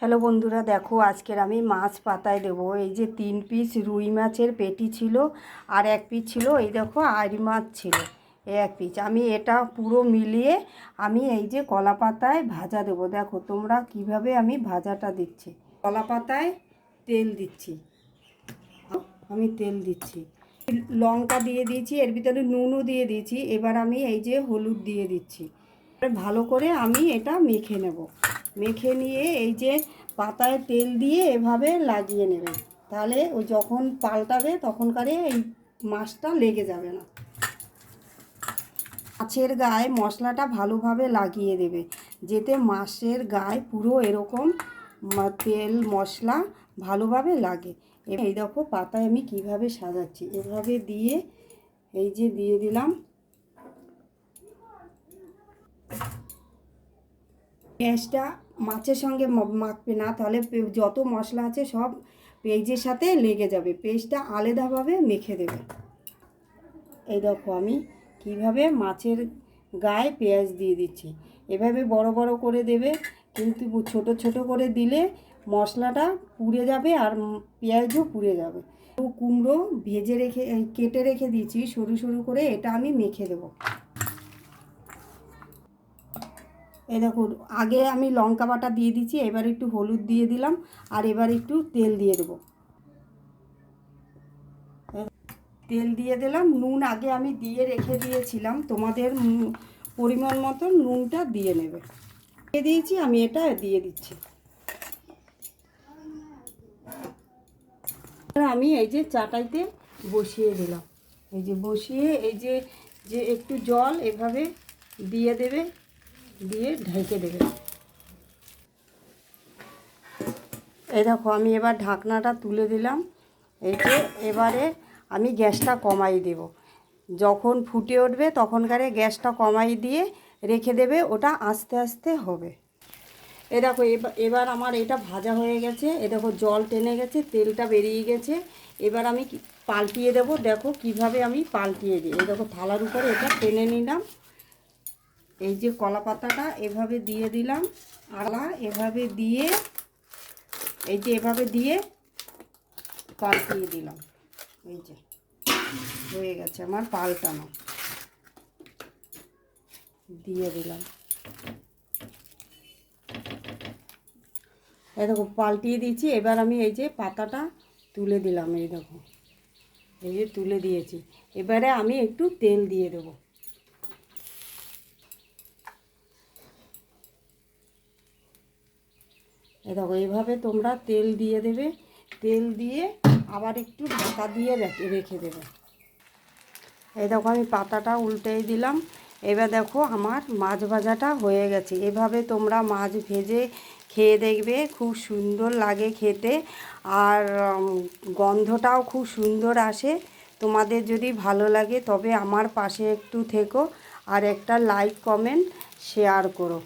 Hello বন্ধুরা, দেখো আজকের আমি মাছ পাতায় দেবো। এই যে তিন পিস রুই মাছের পেটি ছিল আর এক পিস ছিল, এই দেখো আড়ি মাছ ছিল এক পিস। আমি এটা পুরো মিলিয়ে আমি এই যে কলা পাতায় ভাজা দেবো। দেখো তোমরা কীভাবে আমি ভাজাটা দিচ্ছি। কলা পাতায় তেল দিচ্ছি, আমি তেল দিচ্ছি। লঙ্কা দিয়ে দিয়েছি, এর ভিতরে নুনও দিয়ে দিয়েছি, এবার আমি এই যে হলুদ দিয়ে দিচ্ছি। ভালো করে আমি এটা মেখে নেব। মেখে নিয়ে এই যে পাতায় তেল দিয়ে এভাবে লাগিয়ে নেবে। তাহলে ও যখন পাল্টাবে তখনকারে এই মাছটা লেগে যাবে না। মাছের গায়ে মশলাটা ভালোভাবে লাগিয়ে দেবে, যেতে মাছের গায়ে পুরো এরকম তেল, মশলা ভালোভাবে লাগে। এই দেখো পাতায় আমি কীভাবে সাজাচ্ছি। এভাবে দিয়ে এই যে দিয়ে দিলাম পেঁয়াজটা মাছের সঙ্গে মাখবে না, তাহলে যত মশলা আছে সব পেঁয়াজের সাথে লেগে যাবে। পেঁয়াজটা আলাদাভাবে মেখে দেবে। এই দেখো আমি কীভাবে মাছের গায়ে পেঁয়াজ দিয়ে দিচ্ছি। এভাবে বড় বড় করে দেবে, কিন্তু ছোট ছোট করে দিলে মশলাটা পুড়ে যাবে আর পেঁয়াজও পুড়ে যাবে। তো কুমড়ো ভেজে রেখে কেটে রেখে দিয়েছি, সরু সরু করে এটা আমি মেখে দেবো। এই দেখো আগে আমি লঙ্কা বাটা দিয়ে দিচ্ছি, এবার একটু হলুদ দিয়ে দিলাম, আর এবার একটু তেল দিয়ে দেবো। তেল দিয়ে দিলাম, নুন আগে আমি দিয়ে রেখে দিয়েছিলাম, তোমাদের পরিমাণ মতো নুনটা দিয়ে নেবে। দিয়ে দিয়েছি, আমি এটা দিয়ে দিচ্ছি। আমি এই যে চাটাইতে বসিয়ে দিলাম। এই যে বসিয়ে, এই যে যে একটু জল এভাবে দিয়ে দেবে দিয়ে ঢেকে দেবে। এই দেখো, আমি এবার ঢাকনাটা তুলে দিলাম। এতে এবারে আমি গ্যাসটা কমাই দেব। যখন ফুটে উঠবে, তখনকারে গ্যাসটা কমাই দিয়ে রেখে দেবে, ওটা আস্তে আস্তে হবে। এ দেখো এবার আমার এটা ভাজা হয়ে গেছে। এ দেখো, জল টেনে গেছে, তেলটা বেরিয়ে গেছে। এবার আমি পাল্টিয়ে দেবো। দেখো কীভাবে আমি পাল্টিয়ে দিই। এই দেখো, থালার উপরে এটা টেনে নিলাম। এই যে কলা পাতাটা এভাবে দিয়ে দিলাম, আলা এভাবে দিয়ে, এই যে এভাবে দিয়ে পাল্টিয়ে দিলাম। এই যে, হয়ে গেছে আমার পাল্টানো। দিয়ে দিলাম। এই দেখো, পাল্টিয়ে দিয়েছি। এবার আমি এই যে পাতাটা তুলে দিলাম, এই দেখো। এই যে তুলে দিয়েছি। এবারে আমি একটু তেল দিয়ে দেবো। এ দেখো, এইভাবে তোমরা তেল দিয়ে দেবে। তেল দিয়ে আবার একটু ঢাকা দিয়ে রেখে দেবে। এই দেখো, আমি পাতাটা উল্টেই দিলাম। এবার দেখো, আমার মাছ ভাজাটা হয়ে গেছে। এভাবে তোমরা মাছ ভেজে খেয়ে দেখবে, খুব সুন্দর লাগে খেতে। আর গন্ধটাও খুব সুন্দর আসে। তোমাদের যদি ভালো লাগে, তবে আমার পাশে একটু থেকো। আর একটা লাইক, কমেন্ট, শেয়ার করো।